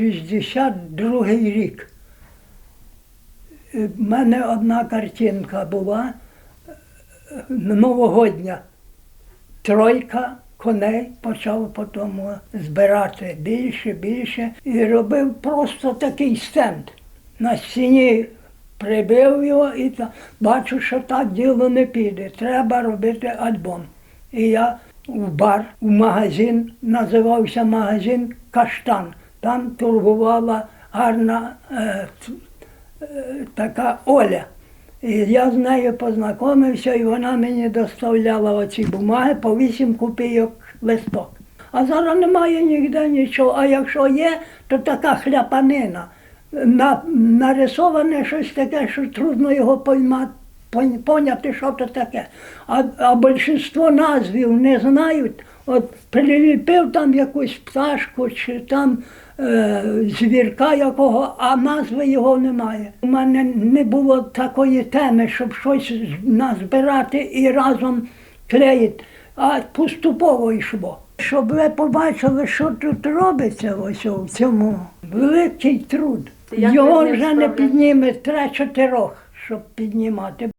62-й рік. Е, В мене одна картинка була е, новогодня. Тройка коней почав потім збирати більше, більше і робив просто такий стенд. На стіні прибив його і та, бачу, що так діло не піде. Треба робити альбом. І я в бар, в магазин, називався магазин Каштан. Там торгувала гарна е, е, така Оля. І я з нею познайомився, і вона мені доставляла оці бумаги по 8 копійок листок. А зараз немає ніде нічого. А якщо є, то така хляпанина. На, нарисоване щось таке, що трудно його поймати, поняти, що це таке. А, а більшість назвів не знають. От приліпив там якусь пташку чи там е, звірка якого, а назви його немає. У мене не було такої теми, щоб щось назбирати і разом клеїти, а поступово йшло. Щоб ви побачили, що тут робиться ось у цьому великий труд. Його вже не підніме три-чотирьох, щоб піднімати.